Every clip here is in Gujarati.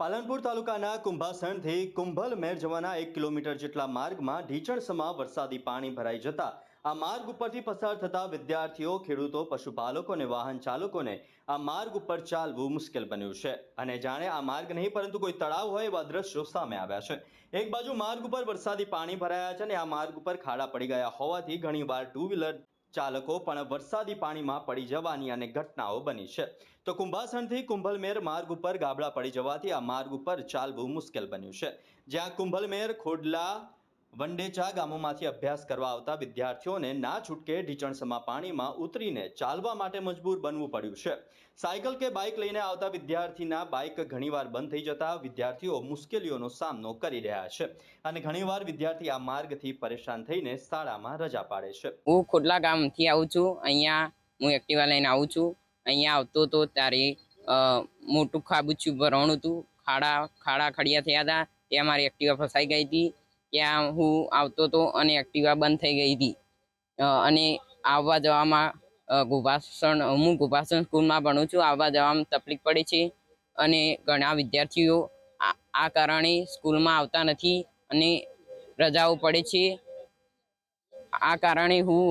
પાલનપુર તાલુકાના કુંભાસણથી કુંભલમેર જવાના એક કિલોમીટર જેટલા માર્ગમાં ઢીચણસમાં વરસાદી પાણી ભરાઈ જતા આ માર્ગ ઉપરથી પસાર થતા વિદ્યાર્થીઓ, ખેડૂતો પશુપાલકો અને વાહન ચાલકોને આ માર્ગ ઉપર ચાલવું મુશ્કેલ બન્યું છે. અને જાણે આ માર્ગ નહીં, પરંતુ કોઈ તળાવ હોય એવા દ્રશ્યો સામે આવ્યા છે. એક બાજુ માર્ગ ઉપર વરસાદી પાણી ભરાયા છે અને આ માર્ગ ઉપર ખાડા પડી ગયા હોવાથી ઘણીવાર ટુ વ્હીલર ચાલકો પણ વરસાદી પાણીમાં પડી જવાની અને ઘટનાઓ બની છે. તો કુંભાસણથી કુંભલમેર માર્ગ ઉપર ગાબડા પડી જવાથી આ માર્ગ ઉપર ચાલવું મુશ્કેલ બન્યું છે. જ્યાં કુંભલમેર, ખોડલા વંડેચા ગામોમાંથી અભ્યાસ કરવા આવતા વિદ્યાર્થીઓને ના છૂટકે ઢીચણસમા પાણીમાં ઉતરીને ચાલવા માટે મજબૂર બનવું પડ્યું છે. સાયકલ કે બાઇક લઈને આવતા વિદ્યાર્થીના બાઇક ઘણીવાર બંધ થઈ જતા વિદ્યાર્થીઓ મુશ્કેલીઓનો સામનો કરી રહ્યા છે અને ઘણીવાર વિદ્યાર્થી આ માર્ગથી પરેશાન થઈને શાળામાં રજા પાડે છે. હું ખોટલા ગામથી આવું છું. અહીંયા હું એક્ટિવા લઈને આવું છું. અહીંયા આવતો તો ત્યારે મોટું ખાબુચું ભરવાનું હતું. ખાડા ખાડા ખડિયા થયા હતા. ત્યાં મારી એક્ટિવા ફસાઈ ગઈ હતી. ત્યાં હું આવતો હતો અને એક્ટિવા બંધ થઈ ગઈ હતી. અને આવવા જવામાં ગુભાસણ હું ગુભાસણ સ્કૂલમાં ભણું છું, આવવા જવામાં તકલીફ પડે છે અને ઘણા વિદ્યાર્થીઓ આ કારણે સ્કૂલમાં આવતા નથી અને રજાઓ પડે છે. આ કારણે હું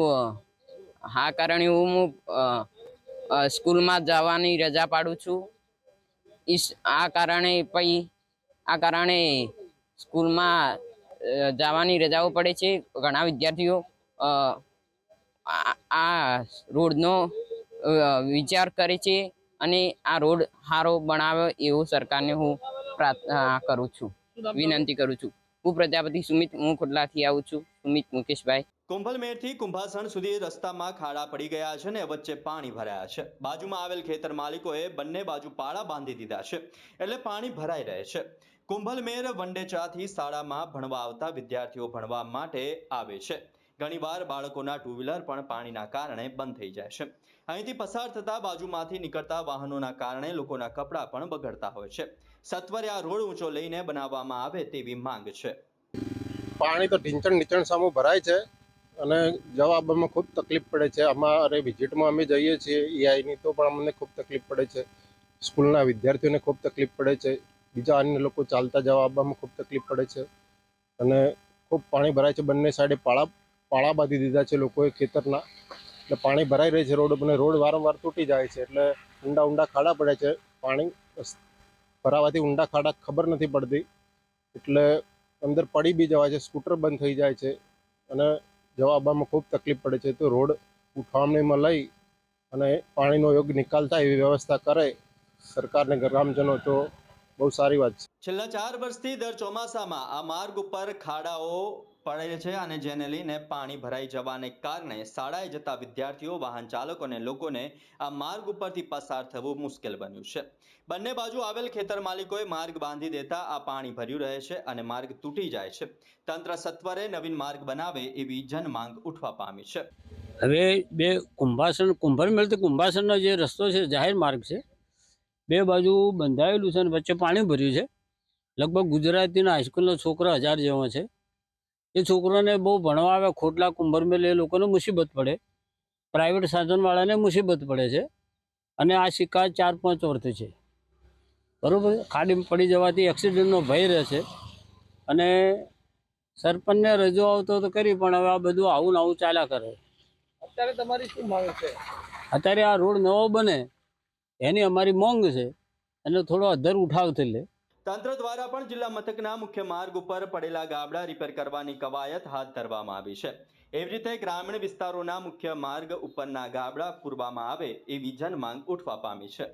આ કારણે હું સ્કૂલમાં જવાની રજા પાડું છું. આ કારણે પછી આ કારણે સ્કૂલમાં જવાની રજાઓ પડે છે. ઘણા વિદ્યાર્થીઓ આ રોડનો વિચાર કરે છે અને આ રોડ સારો બનાવે એવો સરકારને હું પ્રાર્થના કરું છું. વિનંતી કરું છું. હું પ્રજાપતિ સુમિત હું ખોટલાથી આવું છું. સુમિત મુકેશભાઈ. કુંભલમેરથી કુંભાસણ સુધી રસ્તામાં ખાડા પડી ગયા છે ને વચ્ચે પાણી ભરાયા છે. બાજુમાં આવેલ ખેતર માલિકોએ બંને બાજુ પાળા બાંધી દીધા છે એટલે પાણી ભરાઈ રહે છે. કુંભલમેર વંડેચાથી શાળામાં ભણવા આવતા વિદ્યાર્થીઓ ભણવા માટે આવે છે. ઘણીવાર બાળકોના ટુ વ્હીલર પણ પાણીના કારણે બંધ થઈ જાય છે. અહીંથી પસાર થતા બાજુમાંથી નીકળતા વાહનોના કારણે લોકોના કપડાં પણ બગડતા હોય છે. સત્વરે આ રોડ ઊંચો લઈને બનાવવામાં આવે તેવી માંગ છે. પાણી તો ઢીંચણ નીચણ સામું ભરાય છે. અને જવાબમાં ખૂબ તકલીફ પડે છે. અમારે વિઝિટમાં અમે જઈએ છીએ ઈઆઈની તો પણ અમને ખૂબ તકલીફ પડે છે. સ્કૂલના વિદ્યાર્થીઓને ખૂબ તકલીફ પડે છે. બીજા અન્ય લોકો ચાલતા જવા આવવામાં ખૂબ તકલીફ પડે છે. અને ખૂબ પાણી ભરાય છે. બંને સાઈડે પાળા પાળા બાંધી દીધા છે લોકોએ ખેતરના. એટલે પાણી ભરાઈ રહે છે રોડ. અને રોડ વારંવાર તૂટી જાય છે. એટલે ઊંડા ઊંડા ખાડા પડે છે. પાણી ભરાવાથી ઊંડા ખાડા ખબર નથી પડતી. એટલે અંદર પડી બી જવાય છે. સ્કૂટર બંધ થઈ જાય છે. અને જવા ખૂબ તકલીફ પડે છે. તો રોડ ઉઠવામણીમાં લઈ અને પાણીનો યોગ્ય નિકાલ થાય એવી વ્યવસ્થા કરે સરકારને, ગ્રામજનો તો બહુ સારી વાત છે. છેલ્લા ચાર વર્ષથી દર ચોમાસામાં આ માર્ગ ઉપર ખાડાઓ પડે છે અને જેને લઈને પાણી ભરાઈ જવાને કારણે શાળાએ જતા વિદ્યાર્થીઓ વાહન ચાલકો અને લોકોને આ માર્ગ ઉપરથી પસાર થવું મુશ્કેલ બન્યું છે. બંને બાજુ આવેલ ખેતર માલિકોએ માર્ગ બાંધી દેતા આ પાણી ભર્યું રહે છે અને માર્ગ તૂટી જાય છે. તંત્ર સત્વરે નવીન માર્ગ બનાવે એવી જનમાંગ ઉઠવા પામી છે. હવે બે કુંભાસણ કુંભારમેળથી કુંભાસનનો જે રસ્તો છે જાહેર માર્ગ છે બે બાજુ બંધાયેલું છે અને વચ્ચે પાણી ભર્યું છે. લગભગ ગુજરાતીના હાઈસ્કૂલના છોકરા હજાર જેવો છે. એ છોકરાને બહુ ભણવા આવે ખોટલા કુંભારમેલ એ લોકોને મુસીબત પડે. પ્રાઇવેટ સાધનવાળાને મુસીબત પડે છે. અને આ સિક્કા ચાર પાંચ વર્ષ છે. બરાબર? ખાડીમાં પડી જવાથી એક્સિડન્ટનો ભય રહે છે. અને સરપંચને રજૂ આવતો તો કરી પણ હવે આ બધું આવું ને આવું ચાલ્યા કરે. અત્યારે તમારી શું માંગ છે? અત્યારે આ રોડ નવો બને એની અમારી મોંઘ છે. એનો થોડો અધર ઉઠાવ થઈ લે. તંત્ર દ્વારા પણ જિલ્લા મથકના મુખ્ય માર્ગ ઉપર પડેલા ગાબડા રિપેર કરવાની કવાયત હાથ ધરવામાં આવી છે. એવી રીતે ગ્રામીણ વિસ્તારોના મુખ્ય માર્ગ ઉપરના ગાબડા પૂરવામાં આવે એવી જનમાંગ ઉઠવા પામી છે.